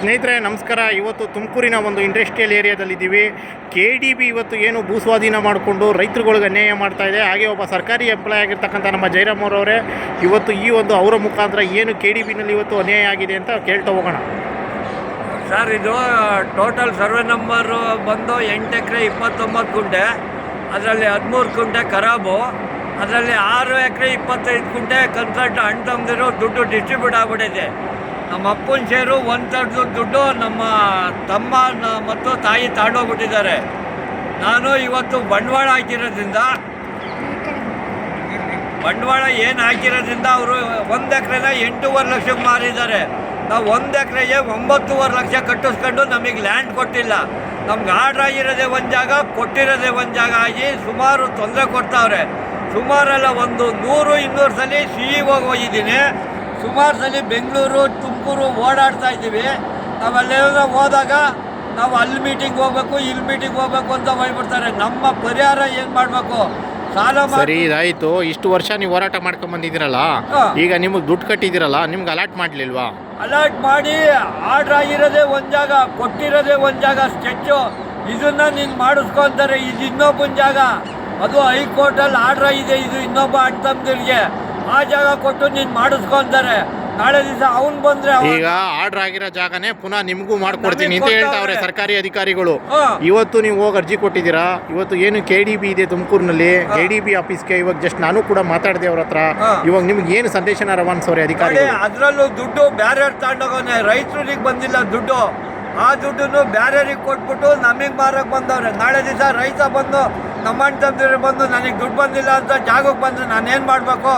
ಸ್ನೇಹಿತರೆ, ನಮಸ್ಕಾರ. ಇವತ್ತು ತುಮಕೂರಿನ ಒಂದು ಇಂಡಸ್ಟ್ರಿಯಲ್ ಏರಿಯಾದಲ್ಲಿದ್ದೀವಿ ಕೆ ಡಿ ಬಿ ಇವತ್ತು ಏನು ಭೂಸ್ವಾಧೀನ ಮಾಡಿಕೊಂಡು ರೈತರುಗಳಿಗೆ ಅನ್ಯಾಯ ಮಾಡ್ತಾ ಇದೆ. ಹಾಗೆ ಒಬ್ಬ ಸರ್ಕಾರಿ ಎಂಪ್ಲಾಯ್ ಆಗಿರ್ತಕ್ಕಂಥ ನಮ್ಮ ಜಯರಾಮ್ ಅವರವರೇ, ಇವತ್ತು ಈ ಒಂದು ಅವರ ಮುಖಾಂತರ ಏನು ಕೆ ಡಿ ಬಿನಲ್ಲಿ ಇವತ್ತು ಅನ್ಯಾಯ ಆಗಿದೆ ಅಂತ ಕೇಳ್ತಾ ಹೋಗೋಣ. ಸರ್, ಇದು ಟೋಟಲ್ ಸರ್ವೆ ನಂಬರು ಬಂದು ಎಂಟು ಎಕರೆ ಇಪ್ಪತ್ತೊಂಬತ್ತು ಗುಂಟೆ, ಅದರಲ್ಲಿ ಹದಿಮೂರು ಗುಂಟೆ ಖರಾಬು, ಅದರಲ್ಲಿ ಆರು ಎಕರೆ ಇಪ್ಪತ್ತೈದು ಗುಂಟೆ ಕನ್ಸಲ್ಟ್ ಹಣ್ಣು ತಂದಿರೋ ದುಡ್ಡು ಡಿಸ್ಟ್ರಿಬ್ಯೂಟ್ ಆಗ್ಬಿಟ್ಟಿದೆ. ನಮ್ಮ ಅಪ್ಪನ ಶೇರು ಒಂದು ಥರ್ದು ದುಡ್ಡು ನಮ್ಮ ತಮ್ಮ ಮತ್ತು ತಾಯಿ ತಾಂಡೋಗ್ಬಿಟ್ಟಿದ್ದಾರೆ. ನಾನು ಇವತ್ತು ಬಂಡವಾಳ ಹಾಕಿರೋದ್ರಿಂದ, ಬಂಡವಾಳ ಏನು ಹಾಕಿರೋದ್ರಿಂದ ಅವರು ಒಂದು ಎಕರೆನ ಎಂಟೂವರೆ ಲಕ್ಷಕ್ಕೆ ಮಾರಿದ್ದಾರೆ. ನಾವು ಒಂದು ಎಕರೆಗೆ ಒಂಬತ್ತೂವರೆ ಲಕ್ಷ ಕಟ್ಟಿಸ್ಕೊಂಡು ನಮಗೆ ಲ್ಯಾಂಡ್ ಕೊಟ್ಟಿಲ್ಲ. ನಮ್ಗೆ ಆರ್ಡ್ರ್ ಆಗಿರೋದೇ ಒಂದು ಜಾಗ, ಕೊಟ್ಟಿರೋದೇ ಒಂದು ಜಾಗ ಆಗಿ ಸುಮಾರು ತೊಂದರೆ ಕೊಡ್ತಾವ್ರೆ. ಸುಮಾರೆಲ್ಲ ಒಂದು ನೂರು ಇನ್ನೂರು ಸಲ ಸಿ ಇ ಹೋಗಿದ್ದೀನಿ. ಸುಮಾರು ಸಲ ಬೆಂಗಳೂರು ತುಮಕೂರು ಓಡಾಡ್ತಾ ಇದ್ದೀವಿ. ನಾವಲ್ಲೆಲ್ಲ ಹೋದಾಗ ನಾವು ಅಲ್ಲಿ ಮೀಟಿಂಗ್ ಹೋಗ್ಬೇಕು ಇಲ್ಲಿ ಮೀಟಿಂಗ್ ಹೋಗ್ಬೇಕು ಅಂತ ಹೋಗ್ಬಿಡ್ತಾರೆ ನಮ್ಮ ಪರಿಹಾರ ಏನು ಮಾಡಬೇಕು? ಸಾಲ ಸರಿ ಇದಾಯಿತು. ಇಷ್ಟು ವರ್ಷ ನೀವು ಹೋರಾಟ ಮಾಡ್ಕೊಂಡ್ ಬಂದಿದ್ದೀರಲ್ಲ ಈಗ ನಿಮಗೆ ದುಡ್ಡು ಕಟ್ಟಿದ್ದೀರಲ್ಲ ನಿಮ್ಗೆ ಅಲಾಟ್ ಮಾಡಲಿಲ್ವಾ? ಅಲರ್ಟ್ ಮಾಡಿ ಆರ್ಡ್ರ್ ಆಗಿರೋದೇ ಒಂದು ಜಾಗ ಕೊಟ್ಟಿರೋದೇ ಒಂದು ಜಾಗ ಸ್ಕೆಚ್ಚು ಇದನ್ನ ನೀನು ಮಾಡಿಸ್ಕೊ ಅಂತಾರೆ ಇದು ಇನ್ನೊಬ್ಬನ ಜಾಗ. ಅದು ಹೈಕೋರ್ಟಲ್ಲಿ ಆರ್ಡ್ರ್ ಆಗಿದೆ ಇದು ಇನ್ನೊಬ್ಬ ಅಣ್ಣ ತಮ್ಮದಿರಿಗೆ ಆ ಜಾಗ ಕೊಟ್ಟು ನೀನ್ ಮಾಡಿಸ್ಕೊಂತಾರೆ ನಾಳೆ ದಿವಸ ಅವ್ನು ಬಂದ್ರೆ ಈಗ ಆರ್ಡರ್ ಆಗಿರೋ ಜಾಗನೇ ಪುನಃ ನಿಮಗೂ ಮಾಡ್ಕೊಡ್ತೀನಿ. ಅಂತ ಹೇಳ್ತಾವ್ರೆ ಸರ್ಕಾರಿ ಅಧಿಕಾರಿಗಳು. ಹಾಂ. ಇವತ್ತು ನೀವು ಹೋಗಿ ಅರ್ಜಿ ಕೊಟ್ಟಿದ್ದೀರಾ? ಇವತ್ತು ಏನು ಕೆ ಡಿ ಬಿ ಇದೆ ತುಮಕೂರಿನಲ್ಲಿ. ಕೆ ಡಿ ಬಿ ಆಫೀಸ್ಗೆ ಇವಾಗ ಜಸ್ಟ್ ನಾನು ಕೂಡ ಮಾತಾಡಿದೆ ಅವ್ರ ಹತ್ರ. ಹಾ. ಇವಾಗ ನಿಮ್ಗೆ ಏನು ಸಂದೇಶನ ರವಾನಿಸೋರೆ ನೋಡಿ ಅಧಿಕಾರಿಗಳು? ಅದರಲ್ಲೂ ದುಡ್ಡು ಬೇರೆ ತಗೊಂಡೋಗವ್ನೆ ರೈತರಿಗೆ ಬಂದಿಲ್ಲ ದುಡ್ಡು. ಆ ದುಡ್ಡನ್ನು ಬೇರೆಯವ್ರಿಗೆ ಕೊಟ್ಬಿಟ್ಟು ನಮಗೆ ಮಾರಕ್ ಬಂದವ್ರೆ. ನಾಳೆ ದಿವಸ ರೈತ ಬಂದು ನಮ್ಮ ಅಣ್ಣ ತಮ್ಮದಿರು ಬಂದು ನನಗೆ ದುಡ್ಡು ಬಂದಿಲ್ಲ ಅಂತ ಜಾಗಕ್ಕೆ ಬಂದ್ರೆ ನಾನೇನು ಮಾಡಬೇಕು?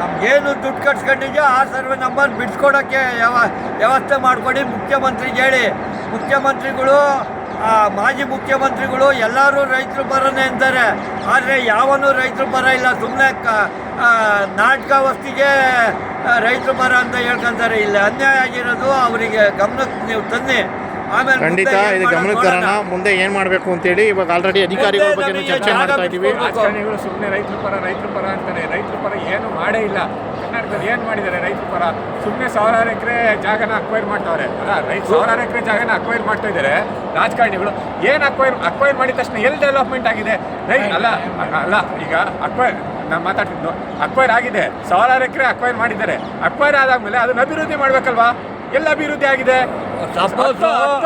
ನಮಗೇನು ದುಡ್ಡು ಕಟ್ಸ್ಕೊಂಡಿದ್ಯೋ ಆ ಸರ್ವೆ ನಂಬರ್ ಬಿಡ್ಸ್ಕೊಡೋಕ್ಕೆ ಯಾವ, ವ್ಯವಸ್ಥೆ ಮಾಡಿಕೊಡಿ. ಮುಖ್ಯಮಂತ್ರಿಗೆ ಹೇಳಿ. ಮುಖ್ಯಮಂತ್ರಿಗಳು ಮಾಜಿ ಮುಖ್ಯಮಂತ್ರಿಗಳು ಎಲ್ಲರೂ ರೈತರು ಬರೋಣ ಅಂತಾರೆ ಆದರೆ ಯಾವನೂ ರೈತರು ಬರ ಇಲ್ಲ. ಸುಮ್ಮನೆ ಕ ನಾಟಕ ವಸ್ತಿಗೆ ರೈತರು ಬರ ಅಂತ ಹೇಳ್ಕೊಂತಾರೆ. ಇಲ್ಲಿ ಅನ್ಯಾಯ ಆಗಿರೋದು ಅವರಿಗೆ ಗಮನಕ್ಕೆ ನೀವು ತನ್ನಿ. ಖಂಡಿತ ಮುಂದೆ ಏನ್ ಇದು ಗಮನಕ್ಕೆ ತರೋಣ. ಮುಂದೆ ಏನು ಮಾಡಬೇಕು ಅಂತೇಳಿ ಇವಾಗ ಆಲ್ರೆಡಿ ಅಧಿಕಾರಿಗಳ ಬಗ್ಗೆ ಚರ್ಚೆ ಮಾಡ್ತಾ ಇದ್ದೀವಿ. ರಾಜಕಾರಣಿಗಳು ಸುಮ್ಮನೆ ರೈತರ ಪರ ರೈತರ ಪರ ಅಂತಾರೆ. ರೈತರ ಪರ ಏನು ಮಾಡೇ ಇಲ್ಲ. ಕರ್ನಾಟಕದಲ್ಲಿ ಏನು ಮಾಡಿದ್ದಾರೆ ರೈತರ ಪರ? ಸುಮ್ಮನೆ ಸಾವಿರಾರು ಎಕರೆ ಜಾಗನ ಅಕ್ವೈರ್ ಮಾಡ್ತಾವ್ರೆ. ಅಲ್ಲ ರೈತ ಸಾವಿರಾರು ಎಕರೆ ಜಾಗನ ಅಕ್ವೈರ್ ಮಾಡ್ತಾ ಇದ್ದಾರೆ. ರಾಜಕಾರಣಿಗಳು ಏನು ಅಕ್ವೈರ್ ಅಕ್ವೈರ್ ಮಾಡಿದ ತಕ್ಷಣ ಎಲ್ಲಿ ಡೆವಲಪ್ಮೆಂಟ್ ಆಗಿದೆ? ರೈತ ಅಲ್ಲ ಅಲ್ಲ ಈಗ ಅಕ್ವೈರ್ ನಾನು ಮಾತಾಡ್ತಿದ್ದು ಅಕ್ವೈರ್ ಆಗಿದೆ. ಸಾವಿರಾರು ಎಕರೆ ಅಕ್ವೈರ್ ಮಾಡಿದ್ದಾರೆ. ಅಕ್ವೈರ್ ಆದಾದ್ಮೇಲೆ ಅದನ್ನ ಅಭಿವೃದ್ಧಿ ಮಾಡ್ಬೇಕಲ್ವಾ? ಎಲ್ಲ ಅಭಿವೃದ್ಧಿ ಆಗಿದೆ. ಹತ್ತು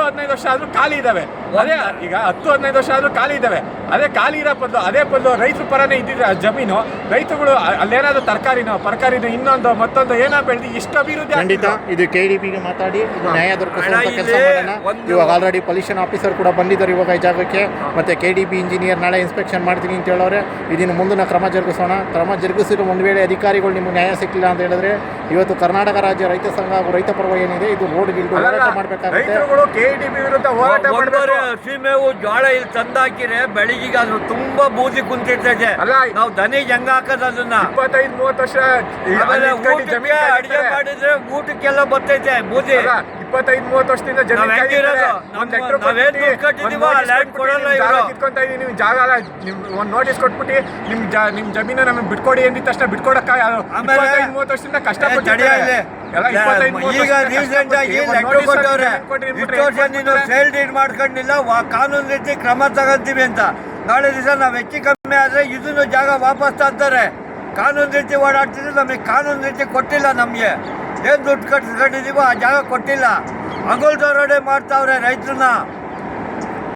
ಹದಿನೈದು ವರ್ಷ ಆದ್ರೂ ಖಾಲಿ ಇದಾವೆ. ಅದೇ ಈಗ ಹತ್ತು ಹದಿನೈದು ವರ್ಷ ಆದ್ರೂ ಖಾಲಿ ಇದಾವೆ. ಅದೇ ಖಾಲಿ ಇರೋ ಪದ್ದು ಅದೇ ಪದ್ದು ರೈತರ ಪರನೇ ಇದ್ದಿದ್ರೆ ಆ ಜಮೀನು ರೈತರುಗಳು ಅಲ್ಲೇನಾದ್ರೂ ತರಕಾರಿನೋ ತರಕಾರಿನೋ ಇನ್ನೊಂದು ಮತ್ತೊಂದು ಏನೋ ಬೆಳೆದು ಇಷ್ಟು ಅಭಿವೃದ್ಧಿ ಖಂಡಿತ. ಇದು ಕೆ ಡಿ ಪಿಗೆ ಮಾತಾಡಿ ಇದು ನ್ಯಾಯ ಇವಾಗ ಆಲ್ರೆಡಿ ಪೊಲ್ಯೂಷನ್ ಆಫೀಸರ್ ಕೂಡ ಬಂದಿದ್ದಾರೆ ಇವಾಗ ಈ ಜಾಗಕ್ಕೆ. ಮತ್ತೆ ಕೆ ಡಿ ಪಿ ಇಂಜಿನಿಯರ್ ನಾಳೆ ಇನ್ಸ್ಪೆಕ್ಷನ್ ಮಾಡ್ತೀನಿ ಅಂತ ಹೇಳೋರೆ. ಇದನ್ನು ಮುಂದಿನ ಕ್ರಮ ಜರುಗಿಸೋಣ. ಕ್ರಮ ಜರುಗಿಸಿರೋ ಒಂದು ವೇಳೆ ಅಧಿಕಾರಿಗಳು ನಿಮ್ಗೆ ನ್ಯಾಯ ಸಿಕ್ಕಿಲ್ಲ ಅಂತ ಹೇಳಿದ್ರೆ ಇವತ್ತು ಕರ್ನಾಟಕ ರಾಜ್ಯ ರೈತ ಸಂಘ ಹಾಗೂ ರೈತ ಪರ್ವ ಏನಿದೆ ಇದು ರೋಡ್ ಗಿಲ್ಡ್ ಹೋರಾಟ ಮಾಡಬೇಕಾಗುತ್ತೆ. ರೈತರುಗಳು ಕೆ ಡಿ ಬಿ ವಿರುದ್ಧ ಹೋರಾಟ ಮಾಡ್ತಾರೆ ಮಾಡಬೇಕು. ಹಸಿ ಮೇವು ಜೋಳ ಇಲ್ಲಿ ತಂದಾಕಿರೆ ಬೆಳಿಗ್ಗೆ ಅದು ತುಂಬಾ ಬೂದಿ ಕುಂತಿರ್ತೈತೆ. ಅಲ್ಲ, ನಾವು ದನಿಗೆ ಹೆಂಗ ಹಾಕದ್ ಅದನ್ನ. ಇಪ್ಪತ್ತೈದು ಮೂವತ್ತು ವರ್ಷ ಆಮೇಲೆ ಊಟಕ್ಕೆ ಅಡಿಗೆ. ಮಾಡಿದ್ರೆ ಊಟಕ್ಕೆಲ್ಲ ಬರ್ತೈತೆ ಬೂದಿ. ಇಪ್ಪತ್ತೈದು ಮೂವತ್ತು ವರ್ಷದಿಂದ ಜನ ಕೊಡಲ್ಲ ನಿಮ್ ಜಾಗ ಇವ್ರು. ನೀವು ಜಾಗ ಅಲ್ಲ ನಿಮ್ ಒಂದ್ ನೋಟಿಸ್ ಕೊಟ್ಬಿಟ್ಟು ನಿಮ್ ನಿಮ್ ಜಮೀನ ನಮಗೆ ಬಿಟ್ಕೊಡಿ ಅಂದಿದ ತಕ್ಷಣ ಬಿಟ್ಕೊಡಕ್ಕ ಮೂವತ್ತು ವರ್ಷದಿಂದ ಕಷ್ಟ ಈಗ ರೀಸೆಂಟ್ ಆಗಿ ಕಷ್ಟಪಟ್ಟು ಒಂದ್ ಲೆಟರ್ ಕೊಟ್ಟವ್ರೆ. ಹಾಕಿ ಕೊಟ್ರಿ ಅಂದ್ಬಿಟ್ರೆ ಇಷ್ಟು ವರ್ಷ ನೀನು? ಸೇಲ್ ಡೀಡ್ ಮಾಡ್ಕೊಂಡಿಲ್ಲ ಕಾನೂನು ರೀತಿ ಕ್ರಮ ತಗೊಂತೀವಿ ಅಂತ. ನಾಳೆ ದಿವಸ ನಾವು ಹೆಚ್ಚು ಕಮ್ಮಿ ಆದ್ರೆ ಇದನ್ನು ಜಾಗ ವಾಪಸ್ ತಂತಾರೆ. ಕಾನೂನು ರೀತಿ ಓಡಾಡ್ತಿದ್ರೆ ನಮಗೆ ಕಾನೂನು ರೀತಿ ಕೊಟ್ಟಿಲ್ಲ ನಮಗೆ. ಏನು ದುಡ್ಡು ಕಟ್ಸ್ಕೊಂಡಿದೀವೋ ಆ ಜಾಗ ಕೊಟ್ಟಿಲ್ಲ. ಅಂಗೋಲ್ ದರೋಡೆ ಮಾಡ್ತಾವ್ರೆ ರೈತರನ್ನ